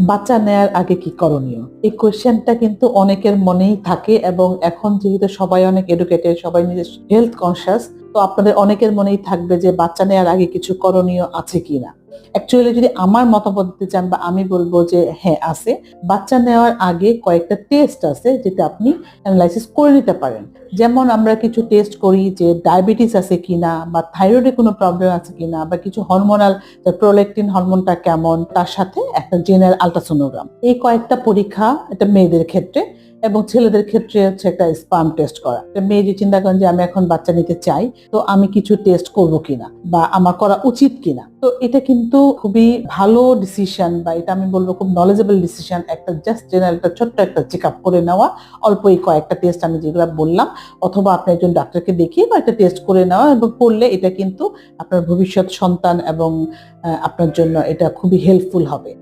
বাচ্চা নেয়ার আগে কি করণীয়? এই কোয়েশ্চেনটা কিন্তু অনেকের মনেই থাকে এবং এখন যেহেতু সবাই অনেক এডুকেটেড সবাই নিজের হেলথ কনসিয়াস তো আপনাদের অনেকের মনেই থাকবে যে বাচ্চা নেওয়ার আগে কিছু করণীয় আছে কিনা। অ্যাকচুয়ালি যদি আমার মতামত দিতে চান বা আমি বলব যে হ্যাঁ আছে। বাচ্চা নেওয়ার আগে কয়েকটা টেস্ট আছে যেটা আপনি অ্যানালাইসিস করে নিতে পারেন। যেমন আমরা কিছু টেস্ট করি যে ডায়াবেটিস আছে কিনা বা থাইরয়েডে কোনো প্রবলেম আছে কিনা বা কিছু হরমোনাল প্রোলেকটিন হরমোনটা কেমন, তার সাথে একটা জেনারেল আলট্রাসোনোগ্রাম এই কয়েকটা পরীক্ষা এটা মেয়েদের ক্ষেত্রে এবং ছেলেদের ক্ষেত্রে হচ্ছে একটা স্পাম টেস্ট করা। মেয়ে যে চিন্তা করেন যে আমি এখন বাচ্চা নিতে চাই, তো আমি কিছু টেস্ট করব কিনা বা আমার করা উচিত কিনা। তো এটা কিন্তু খুবই ভালো ডিসিশন বা এটা আমি বলব খুব নলেজেবল ডিসিশন একটা জাস্ট জেনারেল একটা ছোট্ট একটা চেক আপ করে নেওয়া। অল্প এই কয়েকটা টেস্ট আমি যেগুলো বললাম, অথবা আপনি একজন ডাক্তারকে দেখিয়ে বা একটা টেস্ট করে নেওয়া এবং করলে এটা কিন্তু আপনার ভবিষ্যৎ সন্তান এবং আপনার জন্য এটা খুবই হেল্পফুল হবে।